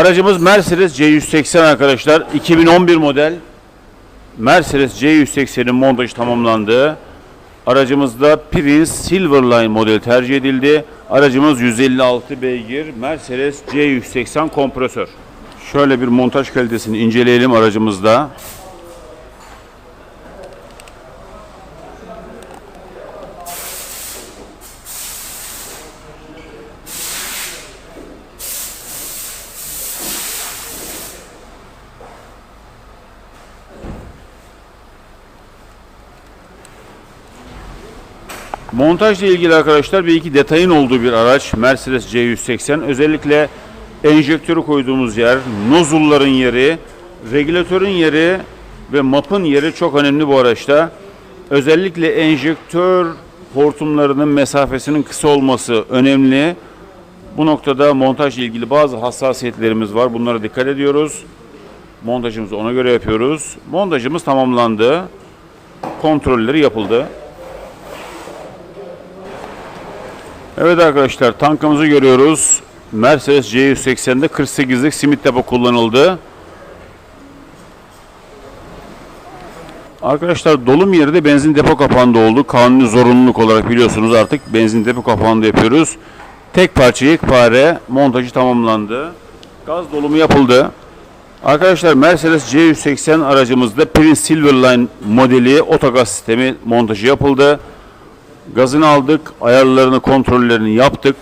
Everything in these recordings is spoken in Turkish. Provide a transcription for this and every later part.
Aracımız Mercedes C180 arkadaşlar. 2011 model Mercedes C180'in montajı tamamlandı. Aracımızda Prince Silverline model tercih edildi. Aracımız 156 beygir Mercedes C180 kompresör. Şöyle bir montaj kalitesini inceleyelim aracımızda. Montajla ilgili arkadaşlar bir iki detayın olduğu bir araç Mercedes C180. Özellikle enjektörü koyduğumuz yer, nozulların yeri, regülatörün yeri ve mapın yeri çok önemli bu araçta. Özellikle enjektör hortumlarının mesafesinin kısa olması önemli. Bu noktada montajla ilgili bazı hassasiyetlerimiz var. Bunlara dikkat ediyoruz. Montajımızı ona göre yapıyoruz. Montajımız tamamlandı. Kontrolleri yapıldı. Evet arkadaşlar tankımızı görüyoruz. Mercedes C180'de 48'lik simit depo kullanıldı. Arkadaşlar dolum yeri de benzin depo kapağında oldu. Kanuni zorunluluk olarak biliyorsunuz artık benzin depo kapağında yapıyoruz. Tek parça yekpare montajı tamamlandı. Gaz dolumu yapıldı. Arkadaşlar Mercedes C180 aracımızda Prince Silverline modeli otogaz sistemi montajı yapıldı. Gazını aldık, ayarlarını, kontrollerini yaptık.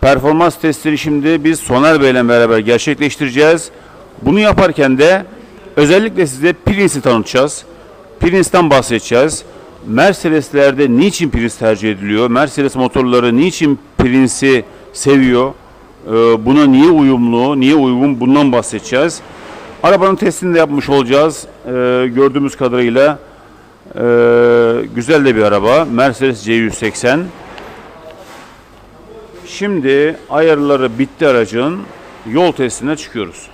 Performans testleri şimdi biz Soner Bey ile beraber gerçekleştireceğiz. Bunu yaparken de özellikle size Prince'i tanıtacağız. Prince'den bahsedeceğiz. Mercedes'lerde niçin Prince tercih ediliyor? Mercedes motorları niçin Prince'i seviyor? Ee, Buna niye uyumlu, niye uygun bundan bahsedeceğiz. Arabanın testini de yapmış olacağız. Ee, Gördüğümüz kadarıyla ee, güzel de bir araba. Mercedes C180. Şimdi ayarları bitti aracın. Yol testine çıkıyoruz.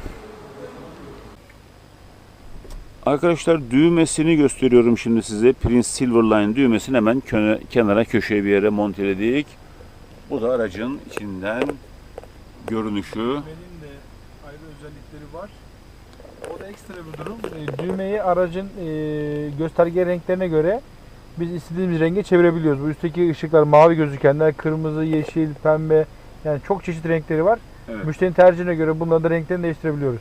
Arkadaşlar düğmesini gösteriyorum şimdi size. Prince Silverline düğmesini hemen kenara köşeye bir yere monteledik. Bu da aracın içinden görünüşü. Düğmenin de ayrı özellikleri var. O da ekstra bir durum. E, Düğmeyi aracın e, gösterge renklerine göre biz istediğimiz renge çevirebiliyoruz. Bu üstteki ışıklar mavi gözükenler, kırmızı, yeşil, pembe yani çok çeşit renkleri var. Evet. Müşterinin tercihine göre bunların da renklerini değiştirebiliyoruz.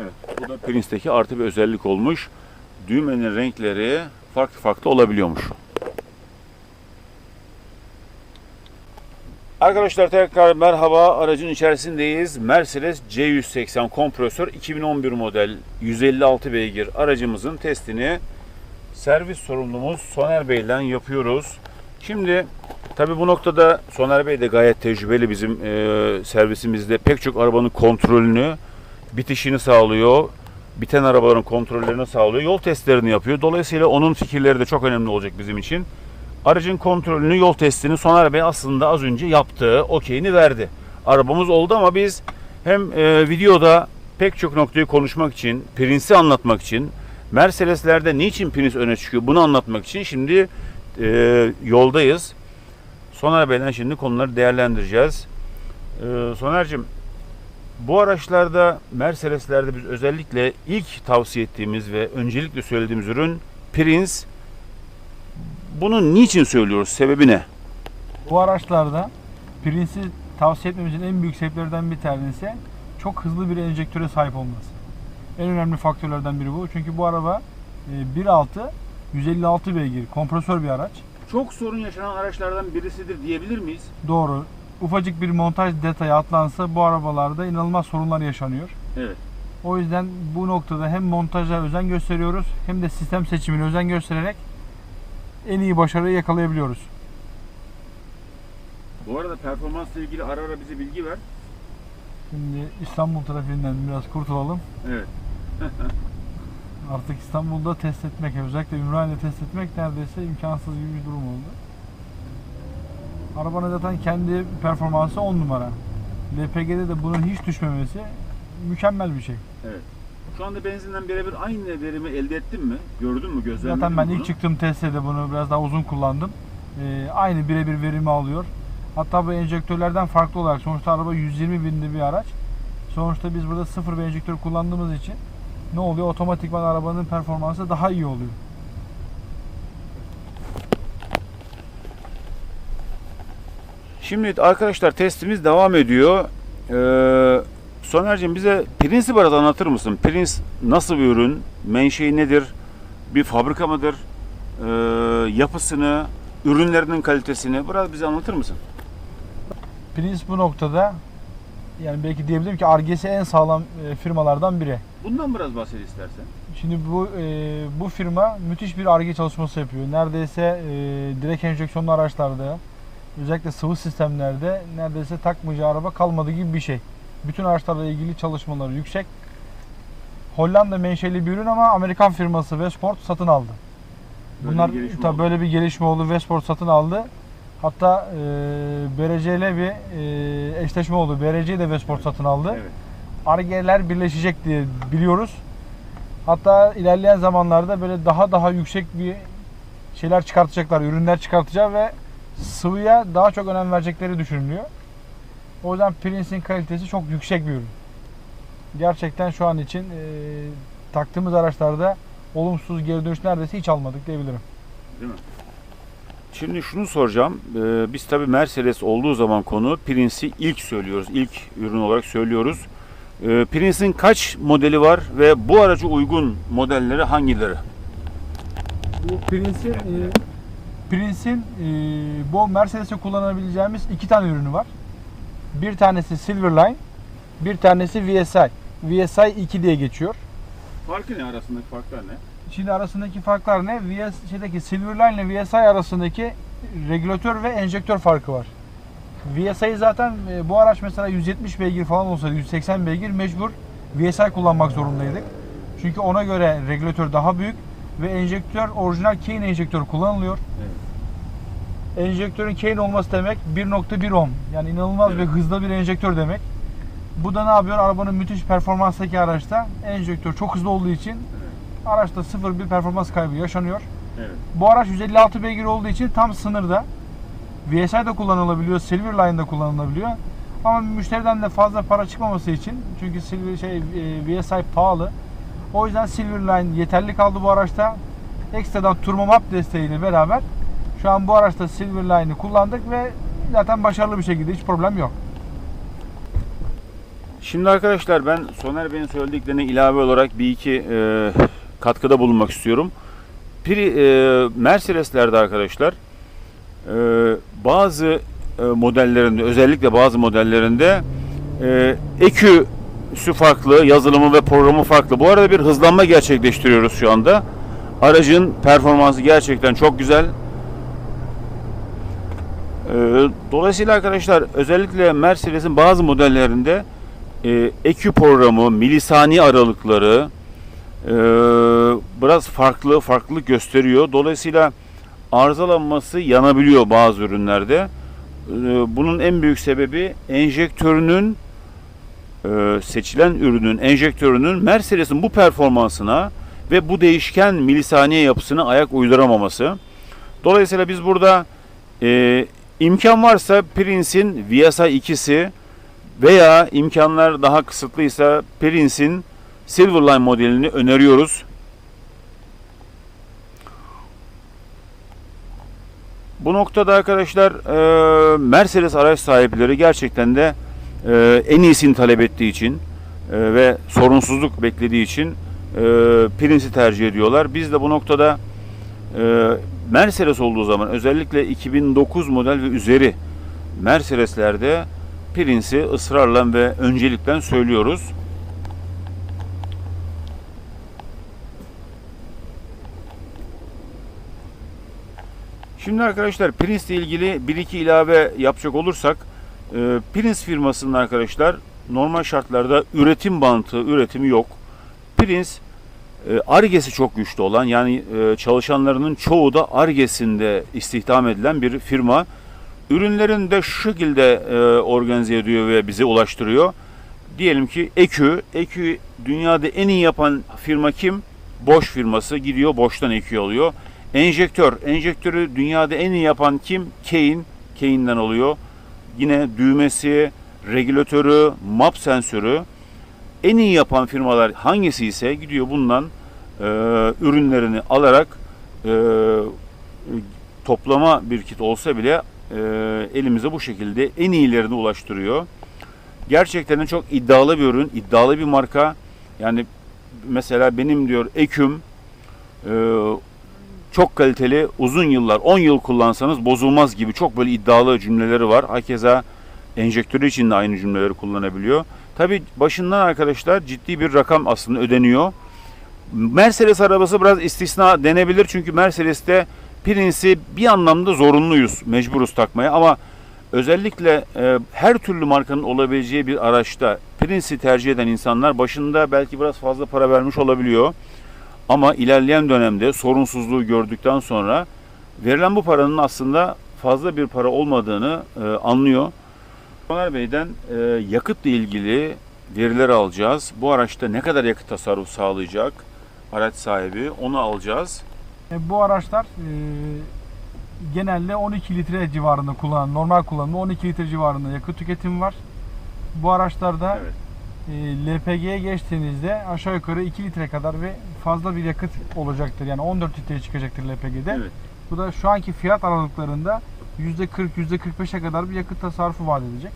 Evet, bu da Prince'deki artı bir özellik olmuş. Düğmenin renkleri farklı farklı olabiliyormuş. Arkadaşlar tekrar merhaba. Aracın içerisindeyiz. Mercedes C180 kompresör 2011 model 156 beygir aracımızın testini servis sorumlumuz Soner Bey ile yapıyoruz. Şimdi tabi bu noktada Soner Bey de gayet tecrübeli bizim e, servisimizde pek çok arabanın kontrolünü bitişini sağlıyor. Biten arabaların kontrollerini sağlıyor. Yol testlerini yapıyor. Dolayısıyla onun fikirleri de çok önemli olacak bizim için. Aracın kontrolünü, yol testini Soner Bey aslında az önce yaptı. Okeyini verdi. Arabamız oldu ama biz hem e, videoda pek çok noktayı konuşmak için, Prince'i anlatmak için, Mercedes'lerde niçin Prince öne çıkıyor bunu anlatmak için şimdi e, yoldayız. Soner Bey'den şimdi konuları değerlendireceğiz. E, Soner'cim bu araçlarda Mercedes'lerde biz özellikle ilk tavsiye ettiğimiz ve öncelikle söylediğimiz ürün Prince. Bunu niçin söylüyoruz? Sebebi ne? Bu araçlarda Prince'i tavsiye etmemizin en büyük sebeplerden bir tanesi çok hızlı bir enjektöre sahip olması. En önemli faktörlerden biri bu. Çünkü bu araba e, 1.6 156 beygir kompresör bir araç. Çok sorun yaşanan araçlardan birisidir diyebilir miyiz? Doğru. Ufacık bir montaj detayı atlansa bu arabalarda inanılmaz sorunlar yaşanıyor. Evet. O yüzden bu noktada hem montaja özen gösteriyoruz hem de sistem seçimine özen göstererek en iyi başarıyı yakalayabiliyoruz. Bu arada performansla ilgili ara ara bize bilgi ver. Şimdi İstanbul trafiğinden biraz kurtulalım. Evet. Artık İstanbul'da test etmek, özellikle Ümraniye'de test etmek neredeyse imkansız gibi bir durum oldu. Arabanın zaten kendi performansı 10 numara. LPG'de de bunun hiç düşmemesi mükemmel bir şey. Evet. Şu anda benzinden birebir aynı verimi elde ettin mi? Gördün mü? Gözlemledin Zaten ben mi ilk bunu? çıktığım testte de bunu biraz daha uzun kullandım. Ee, aynı birebir verimi alıyor. Hatta bu enjektörlerden farklı olarak sonuçta araba 120 binde bir araç. Sonuçta biz burada sıfır bir enjektör kullandığımız için ne oluyor? Otomatikman arabanın performansı daha iyi oluyor. Şimdi arkadaşlar testimiz devam ediyor. Ee, Soner'cim bize Prince'i biraz anlatır mısın? Prince nasıl bir ürün? Menşei nedir? Bir fabrika mıdır? Ee, yapısını, ürünlerinin kalitesini biraz bize anlatır mısın? Prince bu noktada yani belki diyebilirim ki Argesi en sağlam e, firmalardan biri. Bundan biraz bahset istersen. Şimdi bu e, bu firma müthiş bir Arge çalışması yapıyor. Neredeyse e, direkt enjeksiyonlu araçlarda özellikle sıvı sistemlerde neredeyse takmayacağı araba kalmadı gibi bir şey. Bütün araçlarla ilgili çalışmaları yüksek. Hollanda menşeli bir ürün ama Amerikan firması Westport satın aldı. Böyle Bunlar bir gelişme tabii böyle bir gelişme oldu. Westport satın aldı. Hatta e, BRC ile bir e, eşleşme oldu. BRC'yi de Westport satın aldı. Evet. Arge'ler birleşecek diye biliyoruz. Hatta ilerleyen zamanlarda böyle daha daha yüksek bir şeyler çıkartacaklar, ürünler çıkartacak ve sıvıya daha çok önem verecekleri düşünülüyor. O yüzden Prince'in kalitesi çok yüksek bir ürün. Gerçekten şu an için e, taktığımız araçlarda olumsuz geri dönüş neredeyse hiç almadık diyebilirim. Değil mi? Şimdi şunu soracağım. Ee, biz tabii Mercedes olduğu zaman konu Prince'i ilk söylüyoruz. İlk ürün olarak söylüyoruz. Ee, Prince'in kaç modeli var ve bu araca uygun modelleri hangileri? Bu Prince'in e, Prince'in e, bu Mercedes'e kullanabileceğimiz iki tane ürünü var. Bir tanesi Silverline, bir tanesi VSI. VSI 2 diye geçiyor. Farkı ne arasındaki farklar ne? Şimdi arasındaki farklar ne? VS, şeydeki Silverline ile VSI arasındaki regülatör ve enjektör farkı var. VSI zaten e, bu araç mesela 170 beygir falan olsaydı 180 beygir mecbur VSI kullanmak zorundaydık. Çünkü ona göre regülatör daha büyük ve enjektör orijinal Kane enjektör kullanılıyor. Enjektörün Kane olması demek 1.1 ohm. Yani inanılmaz Evet. ve hızlı bir enjektör demek. Bu da ne yapıyor? Arabanın müthiş performanstaki araçta enjektör çok hızlı olduğu için araçta sıfır bir performans kaybı yaşanıyor. Evet. Bu araç 156 beygir olduğu için tam sınırda. VSI de kullanılabiliyor, Silverline de kullanılabiliyor. Ama müşteriden de fazla para çıkmaması için çünkü Silver şey e, VSI pahalı. O yüzden Silverline yeterli kaldı bu araçta. Ekstradan Turbo Map desteğiyle beraber şu an bu araçta Silverline'ı kullandık ve zaten başarılı bir şekilde hiç problem yok. Şimdi arkadaşlar ben Soner Bey'in söylediklerine ilave olarak bir iki e, katkıda bulunmak istiyorum. Pri, e, Mercedes'lerde arkadaşlar e, bazı e, modellerinde özellikle bazı modellerinde e, EQ'sü farklı, yazılımı ve programı farklı. Bu arada bir hızlanma gerçekleştiriyoruz şu anda. Aracın performansı gerçekten çok güzel. E, Dolayısıyla arkadaşlar özellikle Mercedes'in bazı modellerinde e, EQ programı, milisaniye aralıkları e, biraz farklı, farklılık gösteriyor. Dolayısıyla arızalanması yanabiliyor bazı ürünlerde. E, bunun en büyük sebebi enjektörünün e, seçilen ürünün enjektörünün Mercedes'in bu performansına ve bu değişken milisaniye yapısına ayak uyduramaması. Dolayısıyla biz burada e, imkan varsa Prince'in VSI 2'si veya imkanlar daha kısıtlıysa Prince'in Silverline modelini öneriyoruz. Bu noktada arkadaşlar e, Mercedes araç sahipleri gerçekten de e, en iyisini talep ettiği için e, ve sorunsuzluk beklediği için e, Prince'i tercih ediyorlar. Biz de bu noktada Mercedes olduğu zaman özellikle 2009 model ve üzeri Mercedes'lerde Prince'i ısrarla ve öncelikle söylüyoruz. Şimdi arkadaşlar Prince ile ilgili bir iki ilave yapacak olursak e, Prince firmasının arkadaşlar normal şartlarda üretim bantı, üretimi yok. Prince Arge'si çok güçlü olan yani e, çalışanlarının çoğu da Arge'sinde istihdam edilen bir firma. Ürünlerini de şu şekilde e, organize ediyor ve bize ulaştırıyor. Diyelim ki EQ, EQ dünyada en iyi yapan firma kim? Bosch firması gidiyor Bosch'tan EQ alıyor. Enjektör, enjektörü dünyada en iyi yapan kim? Kane, Kane'den alıyor. Yine düğmesi, regülatörü, map sensörü En iyi yapan firmalar hangisi ise gidiyor bundan e, ürünlerini alarak e, toplama bir kit olsa bile e, elimize bu şekilde en iyilerini ulaştırıyor. Gerçekten çok iddialı bir ürün, iddialı bir marka. Yani mesela benim diyor Eküm e, çok kaliteli, uzun yıllar, 10 yıl kullansanız bozulmaz gibi çok böyle iddialı cümleleri var. Hakeza enjektörü için de aynı cümleleri kullanabiliyor. Tabi başından arkadaşlar ciddi bir rakam aslında ödeniyor. Mercedes arabası biraz istisna denebilir çünkü Mercedes'te Prince'i bir anlamda zorunluyuz, mecburuz takmaya ama özellikle e, her türlü markanın olabileceği bir araçta Prince'i tercih eden insanlar başında belki biraz fazla para vermiş olabiliyor. Ama ilerleyen dönemde sorunsuzluğu gördükten sonra verilen bu paranın aslında fazla bir para olmadığını e, anlıyor. Soner Bey'den e, yakıtla ilgili veriler alacağız. Bu araçta ne kadar yakıt tasarrufu sağlayacak araç sahibi onu alacağız. E, bu araçlar e, genelde 12 litre civarında kullanan, normal kullanımda 12 litre civarında yakıt tüketimi var. Bu araçlarda Evet. e, LPG'ye geçtiğinizde aşağı yukarı 2 litre kadar ve fazla bir yakıt olacaktır. Yani 14 litreye çıkacaktır LPG'de. Evet. Bu da şu anki fiyat aralıklarında %40, %45'e kadar bir yakıt tasarrufu vaat edecek.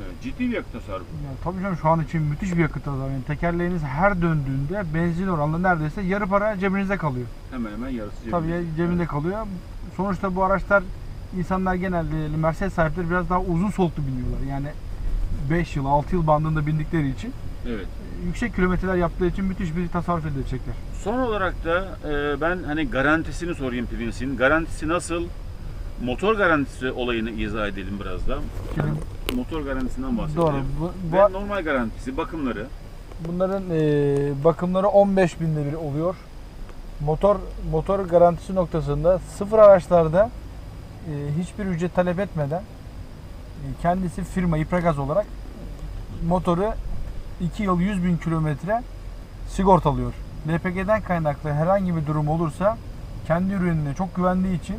Evet, ciddi bir yakıt tasarrufu. Yani tabii canım şu an için müthiş bir yakıt tasarrufu. Yani tekerleğiniz her döndüğünde benzin oranla neredeyse yarı para cebinizde kalıyor. Hemen hemen yarısı cebinde. Tabii cebinde kalıyor. Sonuçta bu araçlar insanlar genelde Mercedes sahipleri biraz daha uzun soluklu biniyorlar. Yani 5 yıl, 6 yıl bandında bindikleri için Evet. yüksek kilometreler yaptığı için müthiş bir tasarruf edecekler. Son olarak da e, ben hani garantisini sorayım Prince'in. Garantisi nasıl? Motor garantisi olayını izah edelim biraz da. Motor garantisinden bahsedelim. doğru. Bu, bu- Ve normal garantisi, bakımları. bunların e, bakımları 15 binde bir oluyor. Motor motor garantisi noktasında sıfır araçlarda e, hiçbir ücret talep etmeden e, kendisi firma İpragaz olarak motoru 2 yıl 100 bin kilometre sigortalıyor. LPG'den kaynaklı herhangi bir durum olursa kendi ürününe çok güvendiği için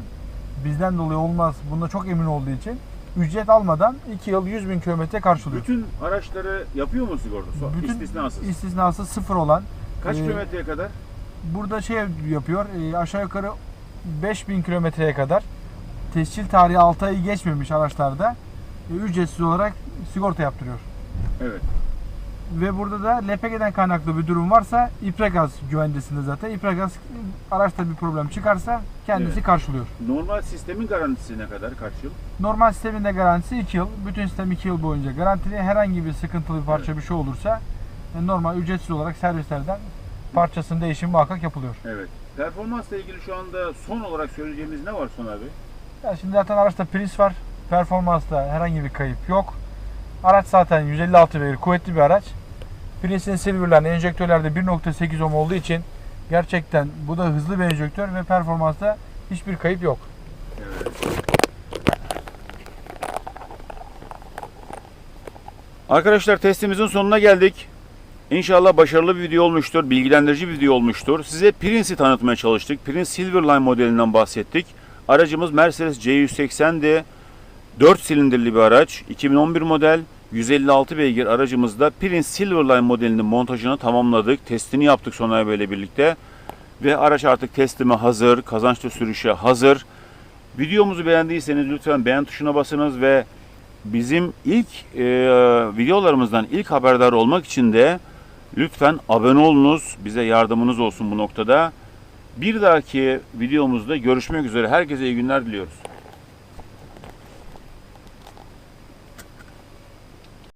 bizden dolayı olmaz. Bunda çok emin olduğu için ücret almadan 2 yıl 100 bin kilometre karşılıyor. Bütün araçları yapıyor mu sigorta? Bütün istisnasız. istisnası sıfır olan Kaç e, kilometreye kadar? burada şey yapıyor e, aşağı yukarı 5000 kilometreye kadar tescil tarihi 6 ayı geçmemiş araçlarda e, ücretsiz olarak sigorta yaptırıyor. Evet. Ve burada da LPG'den kaynaklı bir durum varsa İpragaz güvencesinde zaten. İpragaz e, araçta bir problem çıkarsa kendisi Evet. karşılıyor. Normal sistemin garantisi ne kadar? Kaç yıl? Normal sistemin de garantisi 2 yıl. Bütün sistem 2 yıl boyunca garantili. Herhangi bir sıkıntılı bir parça bir şey olursa e, normal ücretsiz olarak servislerden parçasının değişimi muhakkak yapılıyor. Evet. Performansla ilgili şu anda son olarak söyleyeceğimiz ne var Soner Bey? Ya şimdi zaten araçta Prince var. Performansta herhangi bir kayıp yok. Araç zaten 156 beygir kuvvetli bir araç. Prince'in Silverline enjektörlerde 1.8 ohm olduğu için gerçekten bu da hızlı bir enjektör ve performansta hiçbir kayıp yok. Arkadaşlar testimizin sonuna geldik. İnşallah başarılı bir video olmuştur, bilgilendirici bir video olmuştur. Size Prince'i tanıtmaya çalıştık. Prince Silverline modelinden bahsettik. Aracımız Mercedes C180'di. 4 silindirli bir araç. 2011 model. 156 beygir aracımızda Prince Silverline modelinin montajını tamamladık. Testini yaptık Soner Bey'le birlikte. Ve araç artık teslime hazır, kazançlı sürüşe hazır. Videomuzu beğendiyseniz lütfen beğen tuşuna basınız ve bizim ilk e, videolarımızdan ilk haberdar olmak için de lütfen abone olunuz. Bize yardımınız olsun bu noktada. Bir dahaki videomuzda görüşmek üzere. Herkese iyi günler diliyoruz.